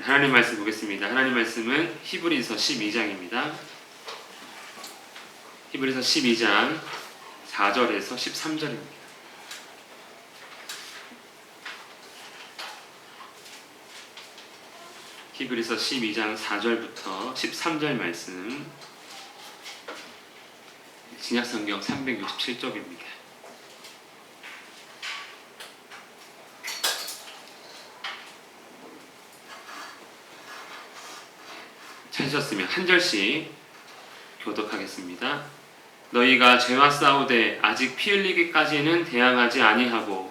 하나님 말씀 보겠습니다. 하나님 말씀은 히브리서 12장입니다. 히브리서 12장 4절에서 13절입니다. 히브리서 12장 4절부터 13절 말씀 신약성경 367쪽입니다. 찾으셨으면 한 절씩 교독하겠습니다. 너희가 죄와 싸우되 아직 피 흘리기까지는 대항하지 아니하고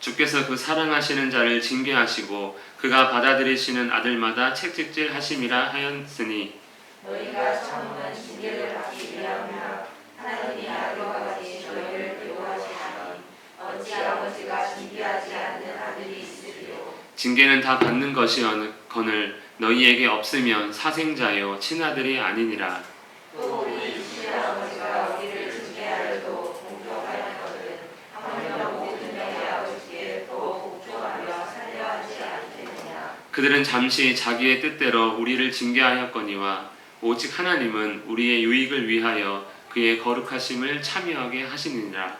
주께서 그 사랑하시는 자를 징계하시고 그가 받아들이시는 아들마다 책찍질 하심이라 하였으니 너희가 참으면 징계를 받기 위함이라 하나님이 아들과 같이 너희를 교화하시나니 어찌 아버지가 징계하지 않는 아들이 있으리요? 징계는 다 받는 것이거늘 너희에게 없으면 사생자요 친아들이 아니니라. 또 우리 친아버지가 우리를 징계하여도 공평하였거든 하물며 모든 명의 아버지께 또 복종하며 살려하지 않겠느냐? 그들은 잠시 자기의 뜻대로 우리를 징계하였거니와 오직 하나님은 우리의 유익을 위하여 그의 거룩하심을 참여하게 하시느니라.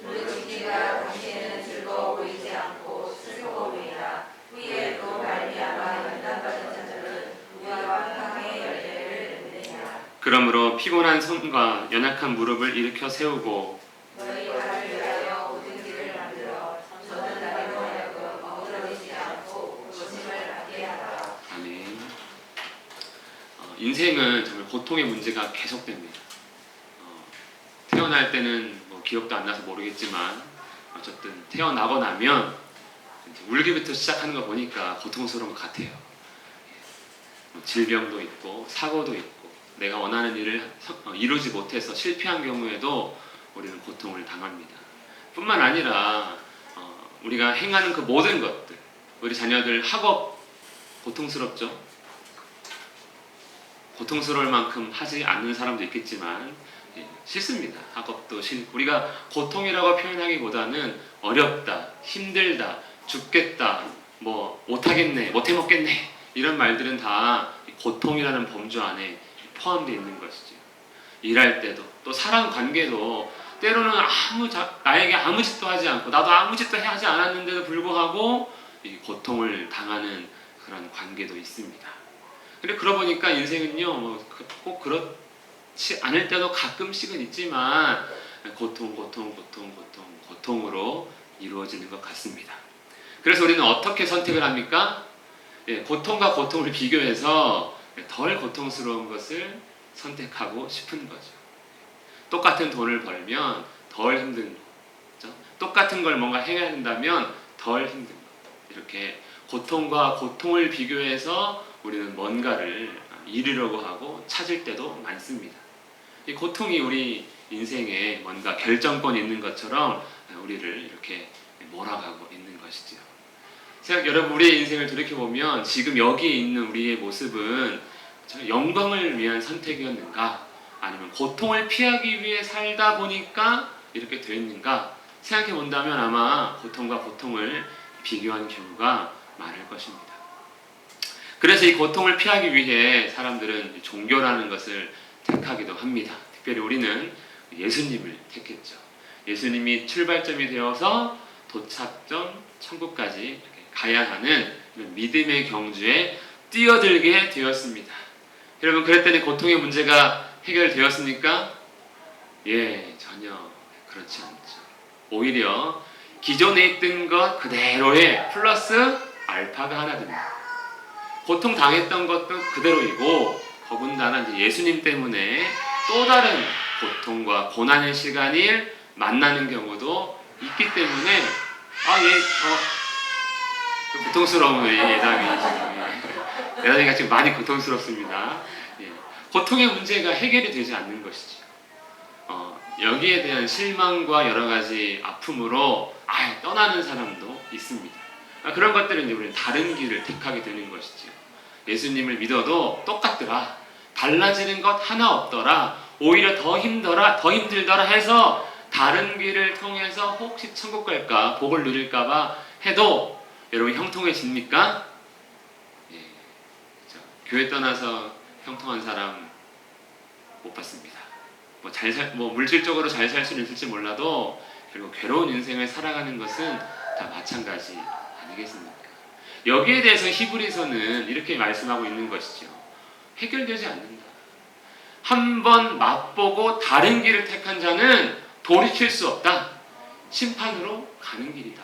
그 징계가 당시에는 즐거워 보이지 않고 슬퍼 보이나 후에 또 말미암아 연단받은 자들은 우리와 한강의 열매를 맺느냐 그러므로 피곤한 손과 연약한 무릎을 일으켜 세우고 너희 발을 위하여 모든 길을 만들어 저는 나로 하여금 엉그러지지 않고 조심을 갖게 하라 아멘 어, 인생은 정말 고통의 문제가 계속됩니다 어, 태어날 때는 뭐 기억도 안 나서 모르겠지만 어쨌든 태어나고 나면 울기부터 시작하는 거 보니까 고통스러운 것 같아요 뭐 질병도 있고 사고도 있고 내가 원하는 일을 서- 어, 이루지 못해서 실패한 경우에도 우리는 고통을 당합니다. 뿐만 아니라 어, 우리가 행하는 그 모든 것들, 우리 자녀들 학업 고통스럽죠. 고통스러울 만큼 하지 않는 사람도 있겠지만 예, 싫습니다. 학업도 싫. 우리가 고통이라고 표현하기보다는 어렵다, 힘들다, 죽겠다, 뭐 못하겠네, 못해 먹겠네 이런 말들은 다 고통이라는 범주 안에 포함되어 있는 것이죠. 일할 때도 또 사람 관계도 때로는 아무 자, 나에게 아무 짓도 하지 않고 나도 아무 짓도 하지 않았는데도 불구하고 이 고통을 당하는 그런 관계도 있습니다. 근데 그러고 보니까 인생은요 뭐 꼭 그렇지 않을 때도 가끔씩은 있지만 고통, 고통, 고통, 고통, 고통으로 이루어지는 것 같습니다. 그래서 우리는 어떻게 선택을 합니까? 예, 고통과 고통을 비교해서 덜 고통스러운 것을 선택하고 싶은 거죠. 똑같은 돈을 벌면 덜 힘든 거. 그죠? 똑같은 걸 뭔가 해야 된다면 덜 힘든 거. 이렇게 고통과 고통을 비교해서 우리는 뭔가를 이루려고 하고 찾을 때도 많습니다. 이 고통이 우리 인생에 뭔가 결정권이 있는 것처럼 우리를 이렇게 몰아가고 있는 것이죠. 생각 여러분 우리의 인생을 돌이켜 보면 지금 여기에 있는 우리의 모습은 저 영광을 위한 선택이었는가 아니면 고통을 피하기 위해 살다 보니까 이렇게 되었는가 생각해 본다면 아마 고통과 고통을 비교한 경우가 많을 것입니다. 그래서 이 고통을 피하기 위해 사람들은 종교라는 것을 택하기도 합니다. 특별히 우리는 예수님을 택했죠. 예수님이 출발점이 되어서 도착점 천국까지 가야 하는 믿음의 경주에 뛰어들게 되었습니다. 여러분 그랬더니 고통의 문제가 해결되었습니까? 예, 전혀 그렇지 않죠. 오히려 기존에 있던 것 그대로의 플러스 알파가 하나 됩니다. 고통 당했던 것도 그대로이고 더군다나 이제 예수님 때문에 또 다른 고통과 고난의 시간을 만나는 경우도 있기 때문에 아 예 어, 그 고통스러운 예담이 예. 예담이가 지금 많이 고통스럽습니다. 예. 고통의 문제가 해결이 되지 않는 것이죠. 어, 여기에 대한 실망과 여러 가지 아픔으로 아예 떠나는 사람도 있습니다. 아, 그런 것들은 이제 우리는 다른 길을 택하게 되는 것이죠. 예수님을 믿어도 똑같더라. 달라지는 것 하나 없더라. 오히려 더 힘더라, 더 힘들더라 해서 다른 길을 통해서 혹시 천국 갈까, 복을 누릴까봐 해도 여러분 형통해집니까? 예. 자, 교회 떠나서 형통한 사람 못 봤습니다. 뭐 잘 살, 뭐 물질적으로 잘 살 수는 있을지 몰라도 결국 괴로운 인생을 살아가는 것은 다 마찬가지 아니겠습니까? 여기에 대해서 히브리서는 이렇게 말씀하고 있는 것이죠. 해결되지 않는다. 한 번 맛보고 다른 길을 택한 자는 돌이킬 수 없다. 심판으로 가는 길이다.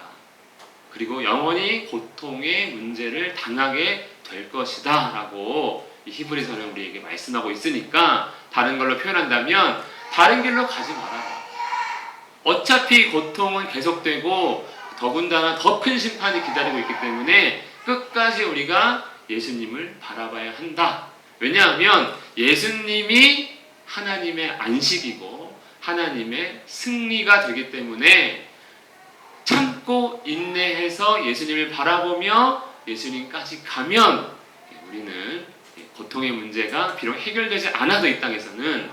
그리고 영원히 고통의 문제를 당하게 될 것이다. 라고 이 히브리서는 우리에게 말씀하고 있으니까 다른 걸로 표현한다면 다른 길로 가지 마라. 어차피 고통은 계속되고 더군다나 더 큰 심판이 기다리고 있기 때문에 끝까지 우리가 예수님을 바라봐야 한다. 왜냐하면 예수님이 하나님의 안식이고 하나님의 승리가 되기 때문에 참고 인내해서 예수님을 바라보며 예수님까지 가면 우리는 고통의 문제가 비록 해결되지 않아도 이 땅에서는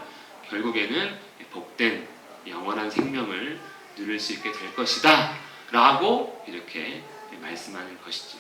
결국에는 복된 영원한 생명을 누릴 수 있게 될 것이다. 라고 이렇게 말씀하는 것이죠.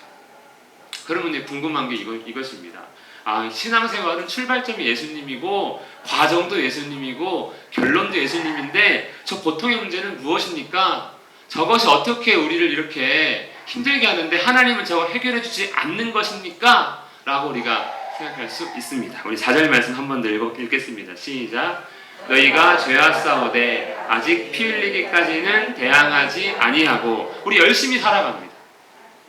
그러면 이제 궁금한 게 이거, 이것입니다. 아, 신앙생활은 출발점이 예수님이고, 과정도 예수님이고, 결론도 예수님인데, 저 고통의 문제는 무엇입니까? 저것이 어떻게 우리를 이렇게 힘들게 하는데, 하나님은 저걸 해결해 주지 않는 것입니까? 라고 우리가 생각할 수 있습니다. 우리 4절 말씀 한번더 읽어, 읽겠습니다. 시작. 너희가 죄와 싸우되 아직 피 흘리기까지는 대항하지 아니하고 우리 열심히 살아갑니다.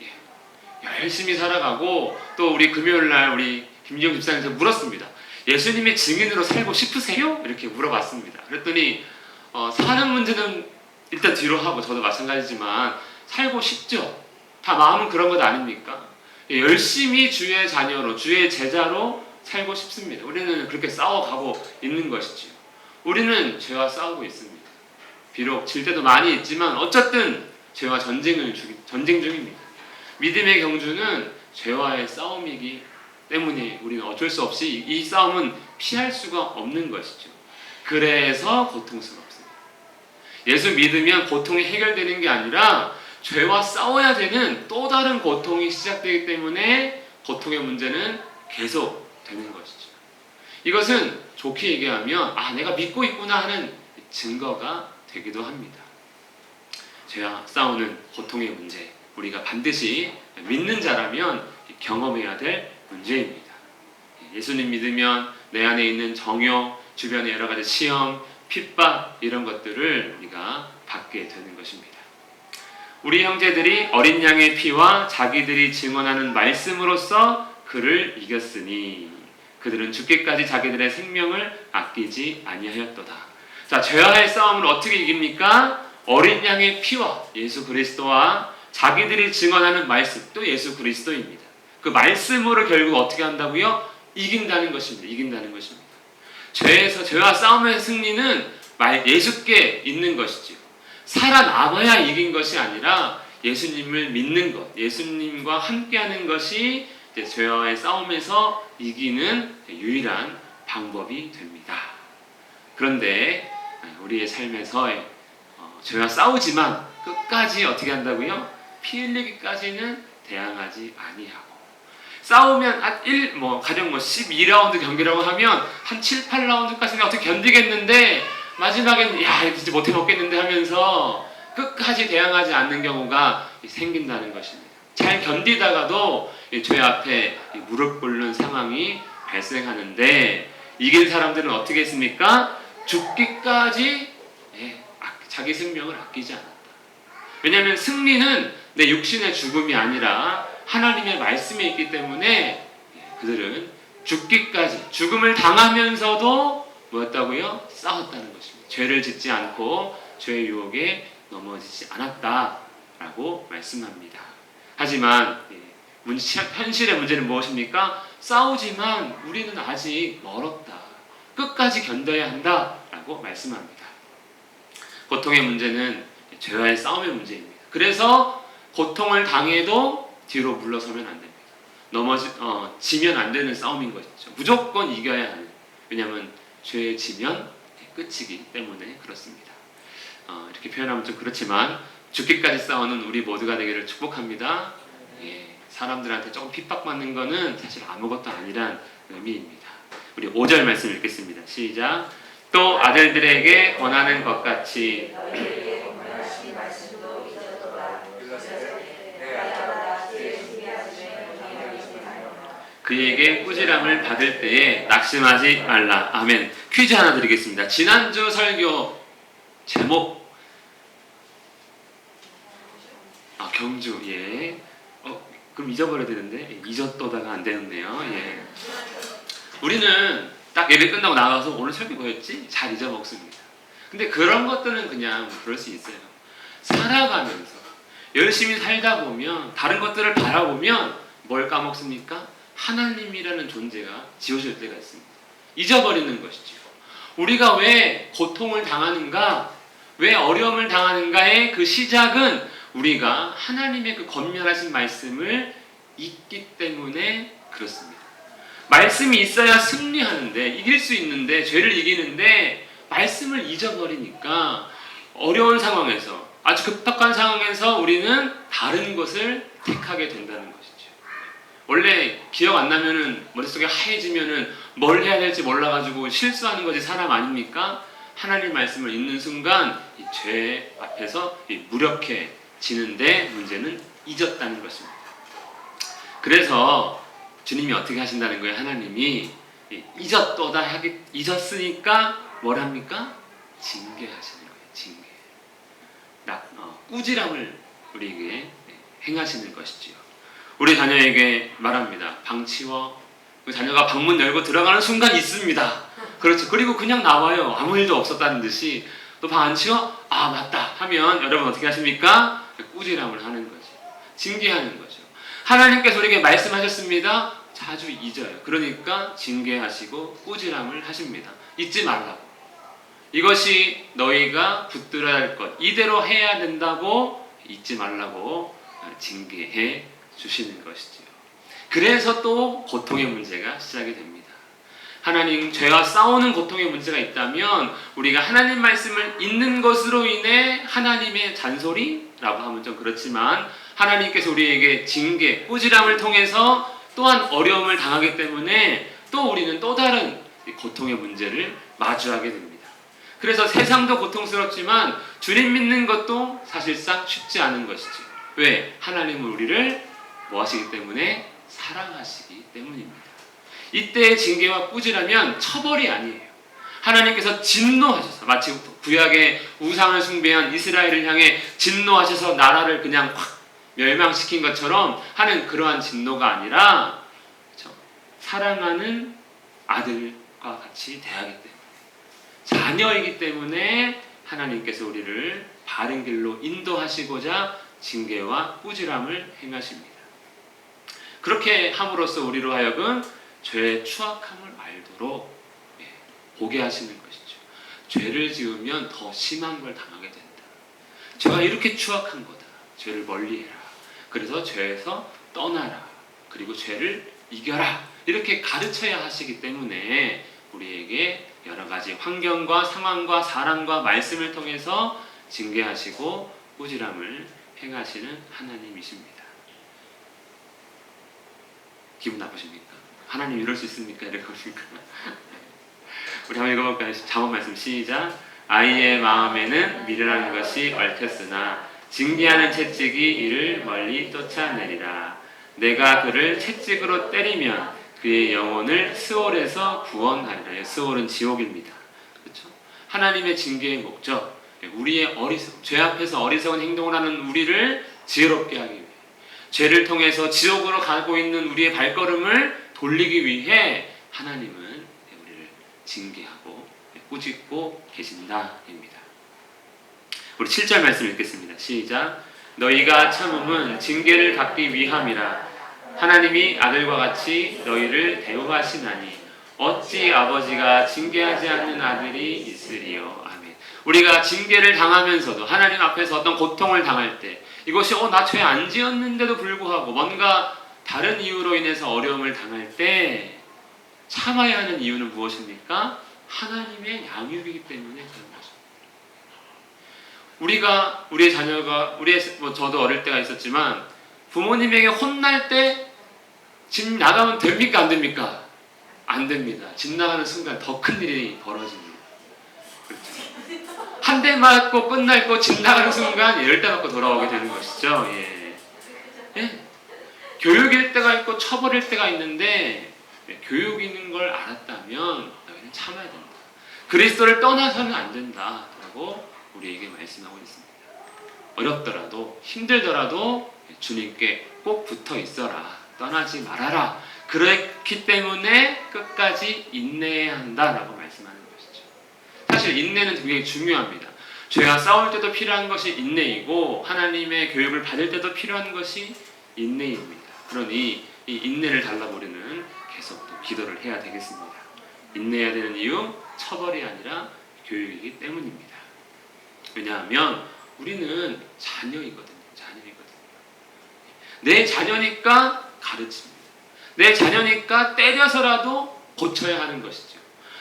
예. 열심히 살아가고 또 우리 금요일 날 우리 김지영 집사님께서 물었습니다. 예수님의 증인으로 살고 싶으세요? 이렇게 물어봤습니다. 그랬더니 어, 사는 문제는 일단 뒤로 하고 저도 마찬가지지만 살고 싶죠. 다 마음은 그런 것 아닙니까? 예, 열심히 주의 자녀로 주의 제자로 살고 싶습니다. 우리는 그렇게 싸워가고 있는 것이지요. 우리는 죄와 싸우고 있습니다. 비록 질 때도 많이 있지만 어쨌든 죄와 전쟁을 주, 전쟁 중입니다. 믿음의 경주는 죄와의 싸움이기 때문에 우리는 어쩔 수 없이 이 싸움은 피할 수가 없는 것이죠. 그래서 고통스럽습니다. 예수 믿으면 고통이 해결되는 게 아니라 죄와 싸워야 되는 또 다른 고통이 시작되기 때문에 고통의 문제는 계속 되는 것이죠. 이것은 좋게 얘기하면 아 내가 믿고 있구나 하는 증거가 되기도 합니다. 죄와 싸우는 고통의 문제 우리가 반드시 믿는 자라면 경험해야 될 문제입니다. 예수님 믿으면 내 안에 있는 정욕, 주변의 여러 가지 시험, 핍박 이런 것들을 우리가 받게 되는 것입니다. 우리 형제들이 어린 양의 피와 자기들이 증언하는 말씀으로써 그를 이겼으니 그들은 죽기까지 자기들의 생명을 아끼지 아니하였도다. 자, 죄와의 싸움을 어떻게 이깁니까? 어린 양의 피와 예수 그리스도와 자기들이 증언하는 말씀, 또 예수 그리스도입니다. 그 말씀으로 결국 어떻게 한다고요? 이긴다는 것입니다. 이긴다는 것입니다. 죄에서 죄와 싸움의 승리는 말 예수께 있는 것이지요. 살아남아야 이긴 것이 아니라 예수님을 믿는 것, 예수님과 함께하는 것이 죄와의 싸움에서 이기는 유일한 방법이 됩니다. 그런데 우리의 삶에서 어, 죄와 싸우지만 끝까지 어떻게 한다고요? 피 흘리기까지는 대항하지 아니하고 싸우면 한 1, 뭐 가령 뭐 12라운드 경기라고 하면 한 7, 8라운드까지는 어떻게 견디겠는데 마지막엔 야 진짜 못해 먹겠는데 하면서 끝까지 대항하지 않는 경우가 생긴다는 것입니다. 잘 견디다가도 죄 앞에 무릎 꿇는 상황이 발생하는데 이긴 사람들은 어떻게 했습니까? 죽기까지 예, 아, 자기 생명을 아끼지 않았다. 왜냐하면 승리는 내 육신의 죽음이 아니라 하나님의 말씀에 있기 때문에 그들은 죽기까지 죽음을 당하면서도 뭐였다고요? 싸웠다는 것입니다. 죄를 짓지 않고 죄의 유혹에 넘어지지 않았다라고 말씀합니다. 하지만 예, 현실의 문제는 무엇입니까? 싸우지만 우리는 아직 멀었다. 끝까지 견뎌야 한다 라고 말씀합니다. 고통의 문제는 죄와의 싸움의 문제입니다. 그래서 고통을 당해도 뒤로 물러서면 안 됩니다. 넘어지 어, 지면 안 되는 싸움인 것이죠. 무조건 이겨야 하는. 왜냐하면 죄에 지면 끝이기 때문에 그렇습니다. 어, 이렇게 표현하면 좀 그렇지만 죽기까지 싸우는 우리 모두가 되기를 축복합니다. 예, 사람들한테 조금 핍박받는 거는 사실 아무것도 아니란 의미입니다. 우리 5절 말씀 읽겠습니다. 시작. 또 아들들에게 권하는 것 같이. 그에게 꾸지람을 받을 때에 낙심하지 말라. 아멘. 퀴즈 하나 드리겠습니다. 지난주 설교 제목 아 경주 예. 어 그럼 잊어버려야 되는데 예, 잊었도다가 안 되는데요. 예. 우리는 딱 예배 끝나고 나가서 오늘 설교 뭐였지? 잘 잊어먹습니다. 근데 그런 것들은 그냥 그럴 수 있어요. 살아가면서 열심히 살다 보면 다른 것들을 바라보면 뭘 까먹습니까? 하나님이라는 존재가 지워질 때가 있습니다. 잊어버리는 것이죠. 우리가 왜 고통을 당하는가, 왜 어려움을 당하는가의 그 시작은 우리가 하나님의 그 건면하신 말씀을 잊기 때문에 그렇습니다. 말씀이 있어야 승리하는데, 이길 수 있는데, 죄를 이기는데, 말씀을 잊어버리니까 어려운 상황에서, 아주 급박한 상황에서 우리는 다른 것을 택하게 된다는 것이죠. 원래 기억 안 나면은 머릿속에 하얘지면은 뭘 해야 될지 몰라가지고 실수하는 것이 사람 아닙니까? 하나님 말씀을 읽는 순간 이 죄 앞에서 이 무력해 지는데 문제는 잊었다는 것입니다. 그래서 주님이 어떻게 하신다는 거예요? 하나님이 이 잊었도다 하기 잊었으니까 뭘 합니까? 징계하시는 거예요. 징계. 나, 어, 꾸지람을 우리에게 행하시는 것이지요. 우리 자녀에게 말합니다. 방 치워. 그 자녀가 방문 열고 들어가는 순간 있습니다. 그렇죠. 그리고 그냥 나와요. 아무 일도 없었다는 듯이 또 방 안 치워? 아 맞다 하면 여러분 어떻게 하십니까? 꾸지람을 하는 거죠. 징계하는 거죠. 하나님께서 우리에게 말씀하셨습니다. 자주 잊어요. 그러니까 징계하시고 꾸지람을 하십니다. 잊지 말라고. 이것이 너희가 붙들어야 할 것. 이대로 해야 된다고 잊지 말라고 징계해 주시는 것이지요. 그래서 또 고통의 문제가 시작이 됩니다. 하나님 죄와 싸우는 고통의 문제가 있다면 우리가 하나님 말씀을 읽는 것으로 인해 하나님의 잔소리 라고 하면 좀 그렇지만 하나님께서 우리에게 징계, 꾸지람을 통해서 또한 어려움을 당하기 때문에 또 우리는 또 다른 이 고통의 문제를 마주하게 됩니다. 그래서 세상도 고통스럽지만 주님 믿는 것도 사실상 쉽지 않은 것이죠. 왜? 하나님은 우리를 뭐 하시기 때문에 사랑하시기 때문입니다. 이때의 징계와 꾸지라면 처벌이 아니에요. 하나님께서 진노하셔서 마치 구약의 우상을 숭배한 이스라엘을 향해 진노하셔서 나라를 그냥 확 멸망시킨 것처럼 하는 그러한 진노가 아니라 그렇죠? 사랑하는 아들과 같이 대하기 때문에 자녀이기 때문에 하나님께서 우리를 바른 길로 인도하시고자 징계와 꾸지람을 행하십니다. 그렇게 함으로써 우리로 하여금 죄의 추악함을 알도록 예, 보게 하시는 것이죠. 죄를 지으면 더 심한 걸 당하게 된다. 죄가 이렇게 추악한 거다. 죄를 멀리해라. 그래서 죄에서 떠나라. 그리고 죄를 이겨라. 이렇게 가르쳐야 하시기 때문에 우리에게 여러 가지 환경과 상황과 사람과 말씀을 통해서 징계하시고 꾸지람을 행하시는 하나님이십니다. 기분 나쁘십니까? 하나님 이럴 수 있습니까? 이럴 겁니까? 우리 한번 읽어볼까요? 잠언 말씀 시작. 아이의 마음에는 미련한 것이 얽혔으나 징계하는 채찍이 이를 멀리 쫓아내리라. 내가 그를 채찍으로 때리면 그의 영혼을 스월에서 구원하리라. 스월은 지옥입니다. 그렇죠? 하나님의 징계의 목적, 우리의 어리석, 죄 앞에서 어리석은 행동을 하는 우리를 지혜롭게 하기 위해, 죄를 통해서 지옥으로 가고 있는 우리의 발걸음을 돌리기 위해 하나님은 징계하고 꾸짖고 계신다입니다. 우리 7절 말씀 읽겠습니다. 시작. 너희가 참음은 징계를 받기 위함이라. 하나님이 아들과 같이 너희를 대우하시나니 어찌 아버지가 징계하지 않는 아들이 있으리요. 아멘. 우리가 징계를 당하면서도 하나님 앞에서 어떤 고통을 당할 때 이것이 어 나 죄 안 지었는데도 불구하고 뭔가 다른 이유로 인해서 어려움을 당할 때 참아야 하는 이유는 무엇입니까? 하나님의 양육이기 때문에 그런 것입니다. 우리가 우리의 자녀가 우리의 뭐 저도 어릴 때가 있었지만 부모님에게 혼날 때 집 나가면 됩니까 안 됩니까? 안 됩니다. 집 나가는 순간 더 큰 일이 벌어집니다. 그렇죠. 한 대 맞고 끝날 거집 나가는 순간 열대 맞고 돌아오게 되는 것이죠. 예. 예. 교육일 때가 있고 처벌일 때가 있는데 예, 교육인 걸 알았다면 너희는 참아야 된다. 그리스도를 떠나서는 안 된다라고 우리에게 말씀하고 있습니다. 어렵더라도 힘들더라도 주님께 꼭 붙어 있어라. 떠나지 말아라. 그렇기 때문에 끝까지 인내해야 한다라고 말씀하는 것이죠. 사실 인내는 굉장히 중요합니다. 죄와 싸울 때도 필요한 것이 인내이고 하나님의 교육을 받을 때도 필요한 것이 인내입니다. 그러니 이 인내를 또 기도를 해야 되겠습니다. 인내해야 되는 이유 처벌이 아니라 교육이기 때문입니다. 왜냐하면 우리는 자녀이거든요. 자녀이거든요. 내 자녀니까 가르칩니다. 내 자녀니까 때려서라도 고쳐야 하는 것이죠.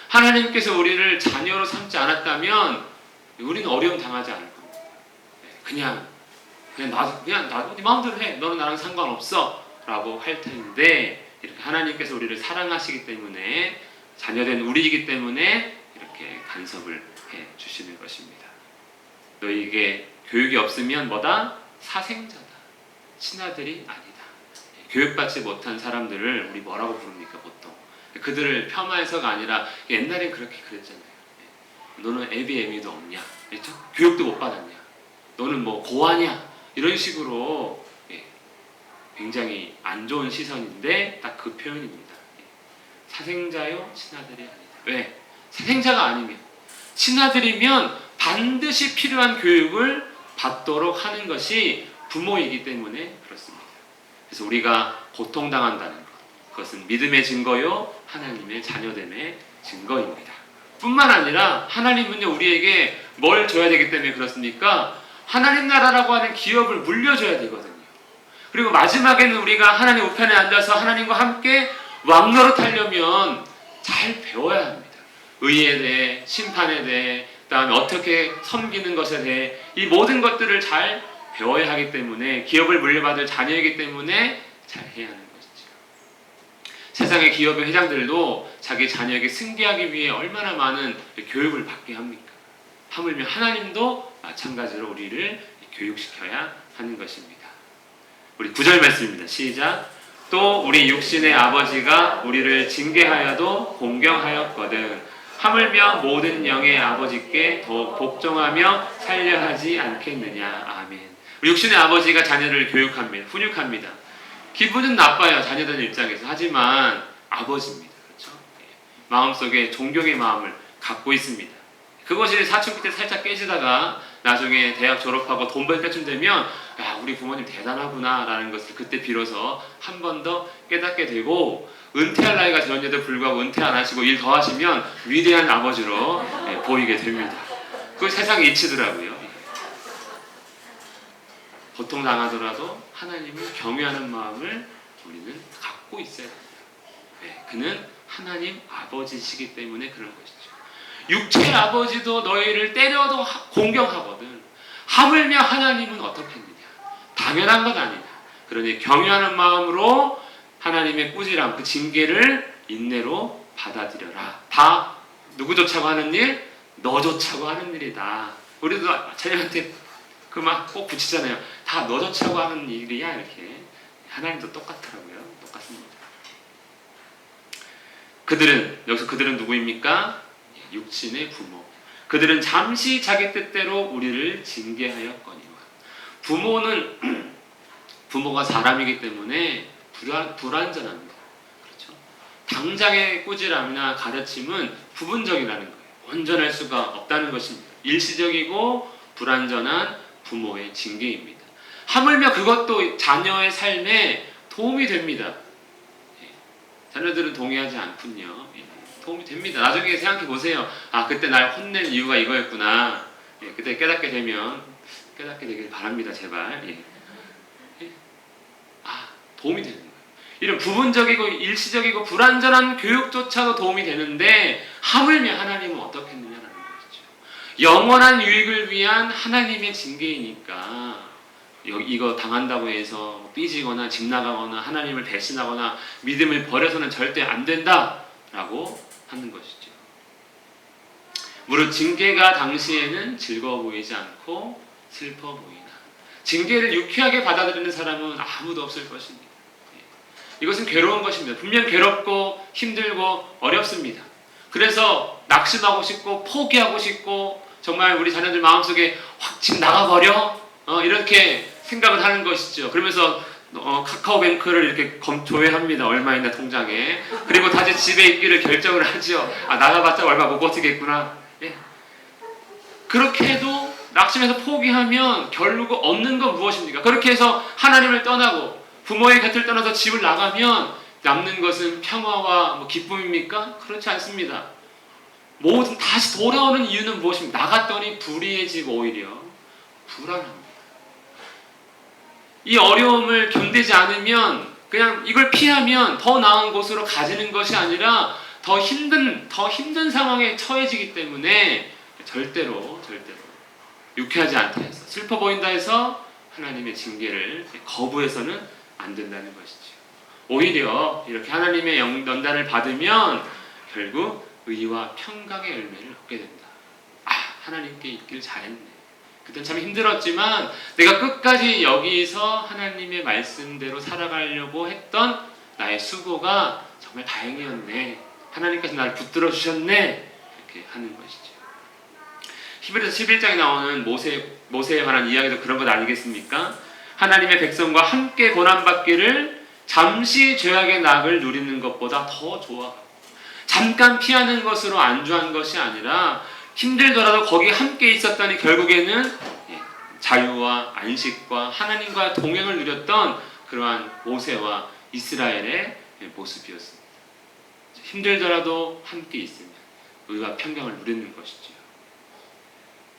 하나님께서 우리를 자녀로 삼지 않았다면 우리는 어려움 당하지 않을 겁니다. 네, 그냥 그냥 나도 그냥 나도 네 마음대로 해. 너는 나랑 상관없어 라고 할 텐데 이렇게 하나님께서 우리를 사랑하시기 때문에 자녀된 우리이기 때문에 이렇게 간섭을 해 주시는 것입니다. 너에게 교육이 없으면 뭐다? 사생자다. 친아들이 아니다. 교육받지 못한 사람들을 우리 뭐라고 부릅니까 보통? 그들을 폄하해서가 아니라 옛날엔 그렇게 그랬잖아요. 너는 애비 애미도 없냐? 그렇죠? 교육도 못 받았냐? 너는 뭐 고아냐? 이런 식으로 예, 굉장히 안 좋은 시선인데 딱 그 표현입니다. 예. 사생자요 친아들이 아니다. 왜? 사생자가 아니면 친아들이면 반드시 필요한 교육을 받도록 하는 것이 부모이기 때문에 그렇습니다. 그래서 우리가 고통당한다는 것, 그것은 믿음의 증거요, 하나님의 자녀됨의 증거입니다. 뿐만 아니라 하나님은요 우리에게 뭘 줘야 되기 때문에 그렇습니까? 하나님 나라라고 하는 기업을 물려줘야 되거든요. 그리고 마지막에는 우리가 하나님 우편에 앉아서 하나님과 함께 왕노릇 하려면 잘 배워야 합니다. 의에 대해, 심판에 대해, 그다음에 어떻게 섬기는 것에 대해 이 모든 것들을 잘 배워야 하기 때문에 기업을 물려받을 자녀이기 때문에 잘 해야 하는 것이죠. 세상의 기업의 회장들도 자기 자녀에게 승계하기 위해 얼마나 많은 교육을 받게 합니까? 하물며 하나님도 마찬가지로 우리를 교육시켜야 하는 것입니다. 우리 구절 말씀입니다. 시작. 또 우리 육신의 아버지가 우리를 징계하여도 공경하였거든. 하물며 모든 영의 아버지께 더욱 복종하며 살려 하지 않겠느냐. 아멘. 우리 육신의 아버지가 자녀를 교육합니다. 훈육합니다. 기분은 나빠요. 자녀들 입장에서. 하지만 아버지입니다. 그렇죠? 예. 마음속에 존경의 마음을 갖고 있습니다. 그것이 사춘기 때 살짝 깨지다가 나중에 대학 졸업하고 돈 벌 때쯤 되면 야 우리 부모님 대단하구나라는 것을 그때 비로소 한 번 더 깨닫게 되고 은퇴할 나이가 되었는데도 불구하고 은퇴 안 하시고 일 더 하시면 위대한 아버지로 예, 보이게 됩니다. 그 세상에 잊히더라고요. 고통 당하더라도 하나님을 경외하는 마음을 우리는 갖고 있어야 됩니다. 네, 그는 하나님 아버지시기 때문에 그런 것이죠. 육체 아버지도 너희를 때려도 하- 공경하거든. 하물며 하나님은 어떻겠느냐? 당연한 건 아니다. 그러니 경외하는 마음으로 하나님의 꾸지람, 그 징계를 인내로 받아들여라. 다 누구 좋자고 하는 일? 너 좋자고 하는 일이다. 우리도 자녀한테 그막꼭 붙이잖아요. 다너 좋자고 하는 일이야 이렇게. 하나님도 똑같더라고요. 똑같습니다. 그들은 여기서 그들은 누구입니까? 육신의 부모. 그들은 잠시 자기 뜻대로 우리를 징계하였거니와. 부모는 부모가 사람이기 때문에 불안, 불완전합니다. 그렇죠? 당장의 꾸지람이나 가르침은 부분적이라는 거예요. 온전할 수가 없다는 것입니다. 일시적이고 불완전한 부모의 징계입니다. 하물며 그것도 자녀의 삶에 도움이 됩니다. 예. 자녀들은 동의하지 않군요. 예. 도움이 됩니다. 나중에 생각해 보세요. 아 그때 날 혼낸 이유가 이거였구나. 예, 그때 깨닫게 되면 깨닫게 되길 바랍니다. 제발. 예. 예. 아 도움이 되는 거예요. 이런 부분적이고 일시적이고 불완전한 교육조차도 도움이 되는데 하물며 하나님은 어떻게 했느냐라는 것이죠. 영원한 유익을 위한 하나님의 징계이니까 여- 이거 당한다고 해서 삐지거나 집 나가거나 하나님을 배신하거나 믿음을 버려서는 절대 안 된다라고 하는 것이죠. 무릇 징계가 당시에는 즐거워 보이지 않고 슬퍼 보이나 징계를 유쾌하게 받아들이는 사람은 아무도 없을 것입니다. 예. 이것은 괴로운 것입니다. 분명 괴롭고 힘들고 어렵습니다. 그래서 낙심하고 싶고 포기하고 싶고 정말 우리 자녀들 마음속에 확집 나가버려 어, 이렇게 생각을 하는 것이죠. 그러면서 어, 카카오뱅크를 이렇게 검, 조회합니다. 얼마 있나 통장에. 그리고 다시 집에 있기를 결정을 하죠. 아 나가봤자 얼마 못 버티겠구나. 예. 그렇게 해도 낙심해서 포기하면 결국 얻는 건 무엇입니까? 그렇게 해서 하나님을 떠나고 부모의 곁을 떠나서 집을 나가면 남는 것은 평화와 뭐 기쁨입니까? 그렇지 않습니다. 모든 다시 돌아오는 이유는 무엇입니까? 나갔더니 불이해지고 오히려 불안합니다. 이 어려움을 견디지 않으면 그냥 이걸 피하면 더 나은 곳으로 가지는 것이 아니라 더 힘든 더 힘든 상황에 처해지기 때문에 절대로 절대로 유쾌하지 않다 해서 슬퍼 보인다 해서 하나님의 징계를 거부해서는 안 된다는 것이죠. 오히려 이렇게 하나님의 영- 연단을 받으면 결국 의와 평강의 열매를 얻게 된다. 아 하나님께 있길 잘했네. 그땐 참 힘들었지만 내가 끝까지 여기서 하나님의 말씀대로 살아가려고 했던 나의 수고가 정말 다행이었네. 하나님께서 나를 붙들어 주셨네. 이렇게 하는 것이죠. 히브리서 11장에 나오는 모세 모세에 관한 이야기도 그런 것 아니겠습니까? 하나님의 백성과 함께 고난 받기를 잠시 죄악의 낙을 누리는 것보다 더 좋아. 잠깐 피하는 것으로 안주한 것이 아니라 힘들더라도 거기 함께 있었더니 결국에는 예, 자유와 안식과 하나님과 동행을 누렸던 그러한 모세와 이스라엘의 예, 모습이었습니다. 힘들더라도 함께 있으면 의와 평강을 누리는 것이지요.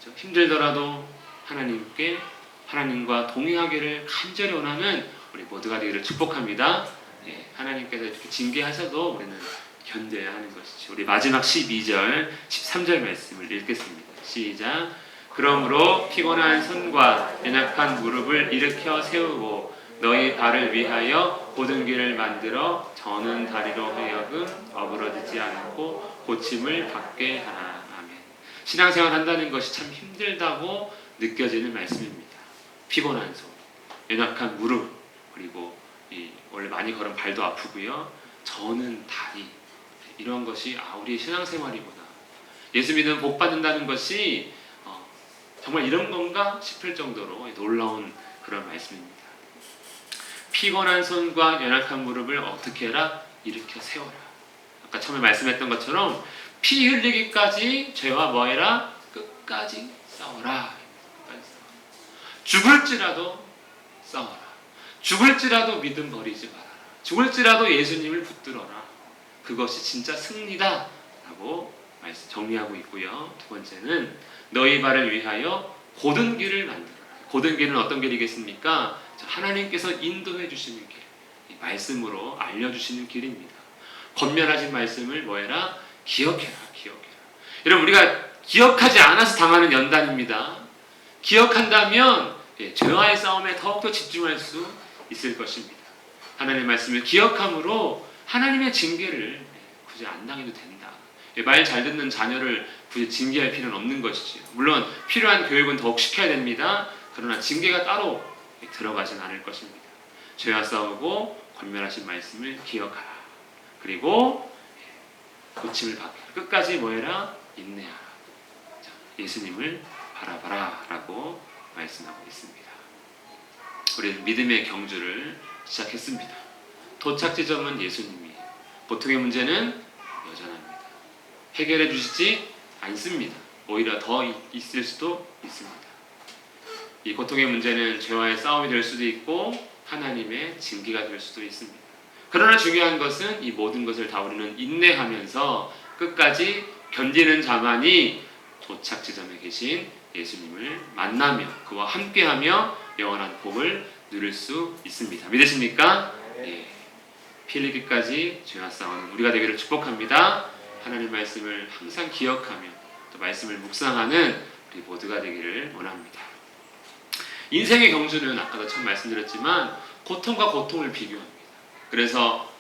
저 힘들더라도 하나님께 하나님과 동행하기를 간절히 원하는 우리 모두가 되기를 축복합니다. 예, 하나님께서 이렇게 징계하셔도 우리는 견뎌야 하는 것이죠. 우리 마지막 12절, 13절 말씀을 읽겠습니다. 시작. 그러므로 피곤한 손과 연약한 무릎을 일으켜 세우고 너희 발을 위하여 고든 길을 만들어 저는 다리로 하여금 어부러지지 않고 고침을 받게 하라. 아멘. 신앙생활 한다는 것이 참 힘들다고 느껴지는 말씀입니다. 피곤한 손, 연약한 무릎, 그리고 이 원래 많이 걸은 발도 아프고요. 저는 다리 이런 것이 아 우리의 신앙생활이구나. 예수 믿으면 복 받는다는 것이 어, 정말 이런 건가 싶을 정도로 놀라운 그런 말씀입니다. 피곤한 손과 연약한 무릎을 어떻게 해라? 일으켜 세워라. 아까 처음에 말씀했던 것처럼 피 흘리기까지 죄와 뭐해라? 끝까지 싸워라. 끝까지 싸워라. 죽을지라도 싸워라. 죽을지라도 믿음 버리지 말아라. 죽을지라도 예수님을 붙들어라. 그것이 진짜 승리다. 라고 정리하고 있고요. 두 번째는 너희 발을 위하여 고든 길을 만들어라. 고든 길은 어떤 길이겠습니까? 자, 하나님께서 인도해 주시는 길. 이 말씀으로 알려주시는 길입니다. 권면하신 말씀을 뭐해라? 기억해라. 기억해라. 여러분 우리가 기억하지 않아서 당하는 연단입니다. 기억한다면 예, 죄와의 싸움에 더욱더 집중할 수 있을 것입니다. 하나님의 말씀을 기억함으로 하나님의 징계를 예, 굳이 안 당해도 된다. 예, 말잘 듣는 자녀를 굳이 징계할 필요는 없는 것이지요. 물론 필요한 교육은 더욱 시켜야 됩니다. 그러나 징계가 따로 예, 들어가진 않을 것입니다. 죄와 싸우고 권면하신 말씀을 기억하라. 그리고 예, 고침을 받게 끝까지 뭐해라? 인내하라. 자, 예수님을 바라봐라라고 말씀하고 있습니다. 우리는 믿음의 경주를 시작했습니다. 도착 지점은 예수님이에요. 보통의 문제는 여전합니다. 해결해 주시지 않습니다. 오히려 더 이- 있을 수도 있습니다. 이 고통의 문제는 죄와의 싸움이 될 수도 있고 하나님의 징계가 될 수도 있습니다. 그러나 중요한 것은 이 모든 것을 다 우리는 인내하면서 끝까지 견디는 자만이 도착 지점에 계신 예수님을 만나며 그와 함께하며 영원한 복을 누릴 수 있습니다. 믿으십니까? 예. 피 흘리기까지 죄와 싸우는 우리가 되기를 축복합니다. 하나님 말씀을 항상 기억하며 또 말씀을 묵상하는 우리 모두가 되기를 원합니다. 인생의 경주는 아까도 처음 말씀드렸지만 고통과 고통을 비교합니다. 그래서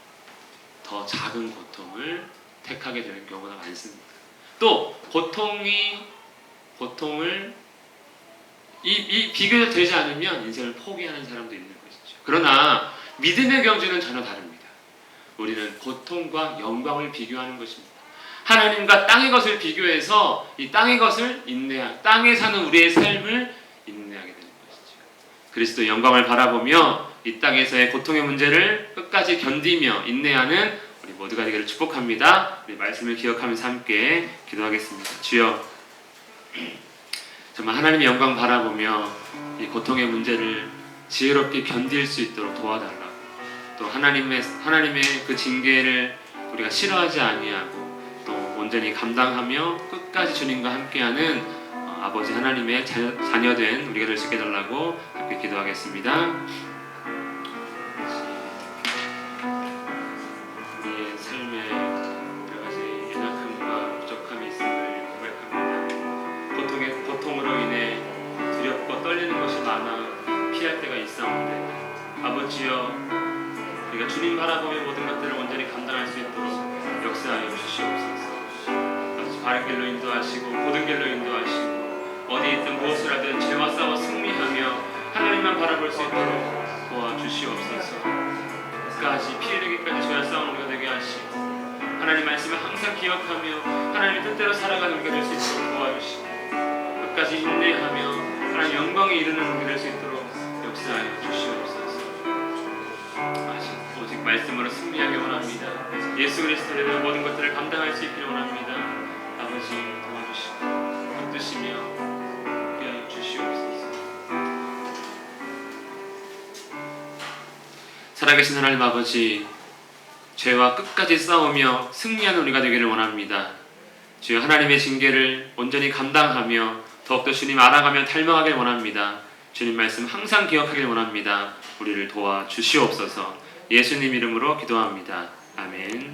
더 작은 고통을 택하게 되는 경우가 많습니다. 또 고통이 고통을 이, 이 비교가 되지 않으면 인생을 포기하는 사람도 있는 것이죠. 그러나 믿음의 경주는 전혀 다릅니다. 우리는 고통과 영광을 비교하는 것입니다. 하나님과 땅의 것을 비교해서 이 땅의 것을 인내하, 땅에 사는 우리의 삶을 인내하게 되는 것이죠. 그리스도 영광을 바라보며 이 땅에서의 고통의 문제를 끝까지 견디며 인내하는 우리 모두가 되기를 축복합니다. 우리 말씀을 기억하면서 함께 기도하겠습니다. 주여, 정말 하나님의 영광 바라보며 이 고통의 문제를 지혜롭게 견딜 수 있도록 도와달라고 또 하나님의 하나님의 그 징계를 우리가 싫어하지 아니하고 또 온전히 감당하며 끝까지 주님과 함께하는 어, 아버지 하나님의 자녀, 자녀 된 우리가 될 수 있게 해달라고 함께 기도하겠습니다. 수 있도록 도와주시옵소서. 끝까지 피 흘리기까지 죄와 싸우는 우리가 되게 하시고 하나님 말씀을 항상 기억하며 하나님의 뜻대로 살아가는 우리가 될 수 있도록 도와주시고 끝까지 인내하며 하나님 영광에 이르는 우리가 될 수 있도록 역사하여 주시옵소서. 아시- 오직 말씀으로 승리하기 원합니다. 예수 그리스도를 위해 모든 것들을 감당할 수 있기를 원합니다. 아버지 살아계신 하나님 아버지 죄와 끝까지 싸우며 승리하는 우리가 되기를 원합니다. 주여 하나님의 징계를 온전히 감당하며 더욱더 주님 알아가며 닮아가길 원합니다. 주님 말씀 항상 기억하길 원합니다. 우리를 도와 주시옵소서. 예수님 이름으로 기도합니다. 아멘.